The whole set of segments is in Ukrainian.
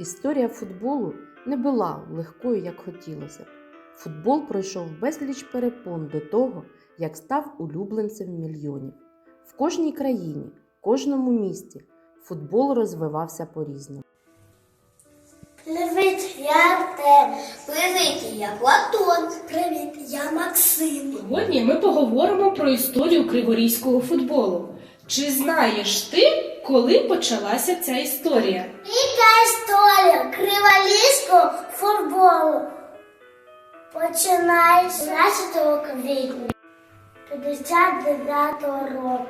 Історія футболу не була легкою, як хотілося б. Футбол пройшов безліч перепон до того, як став улюбленцем мільйонів. В кожній країні, кожному місті футбол розвивався по-різному. Привіт, я Артем. Привіт, я Платон. Привіт, я Максим. Сьогодні ми поговоримо про історію криворізького футболу. Чи знаєш ти, коли почалася ця історія? Яка історія криволіського футболу? Починає з 17 квітня 59 року.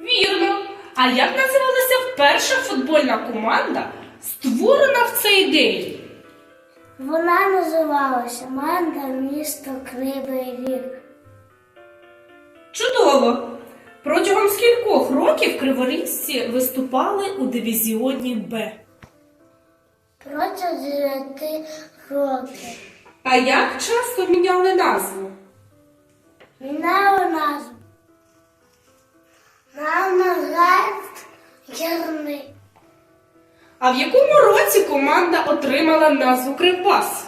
Вірно. А як називалася перша футбольна команда, створена в цей день? Вона називалася Манда місто Кривий Ріг. Чудово! Протягом скількох років криворізці виступали у дивізіоні Б. Протягом 9 років. А як часто міняли назву? Мінали назву. Намагають гірник. А в якому році команда отримала назву Кривбас?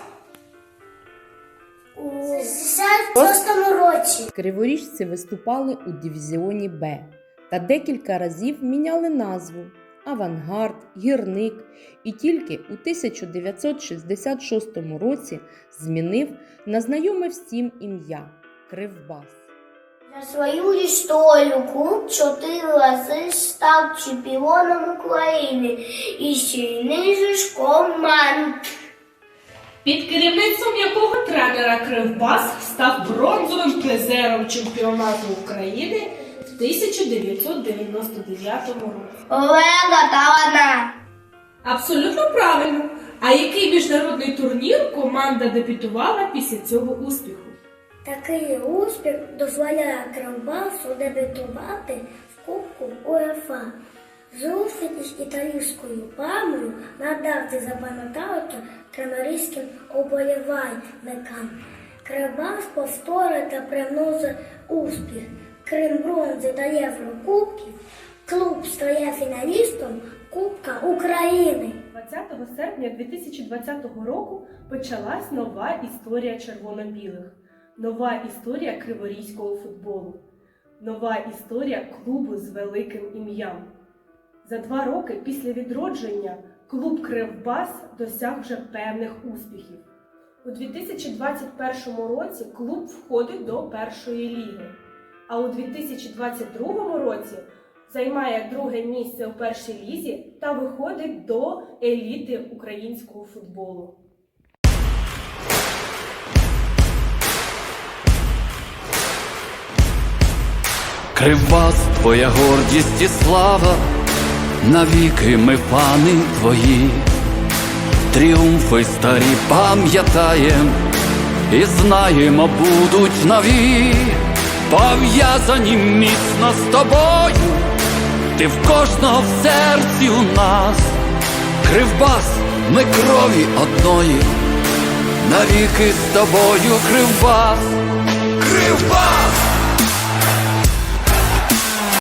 У 66 році. Криворіжці виступали у дивізіоні Б та декілька разів міняли назву Авангард, Гірник і тільки у 1966 році змінив на знайоме всім ім'я Кривбас. За свою історію клуб чотири рази став чемпіоном України і сильний ж команд. Під керівництвом якого тренера Кривбас став бронзовим призером чемпіонату України в 1999 році. Талана. Абсолютно правильно. А який міжнародний турнір команда дебютувала після цього успіху? Такий успіх дозволяє Кривбасу дебютувати в Кубку УЕФА. Зустріч з італійською пармою надавці запам'ятати крамарійським оболівальникам. Кривбас повторює та приносить успіх. Крім бронзи та Єврокубків, клуб стає фіналістом Кубка України. 20 серпня 2020 року почалась нова історія червоно-білих, нова історія криворізького футболу, нова історія клубу з великим ім'ям. За два роки після відродження клуб Кривбас досяг вже певних успіхів. У 2021 році клуб входить до першої ліги, а у 2022 році займає друге місце у першій лізі та виходить до еліти українського футболу. Кривбас, твоя гордість і слава, навіки ми пани твої, тріумфи старі пам'ятаєм і знаємо, будуть нові, пов'язані міцно з тобою, ти в кожного в серці у нас, Кривбас, ми крові одної, навіки з тобою, Кривбас, Кривбас!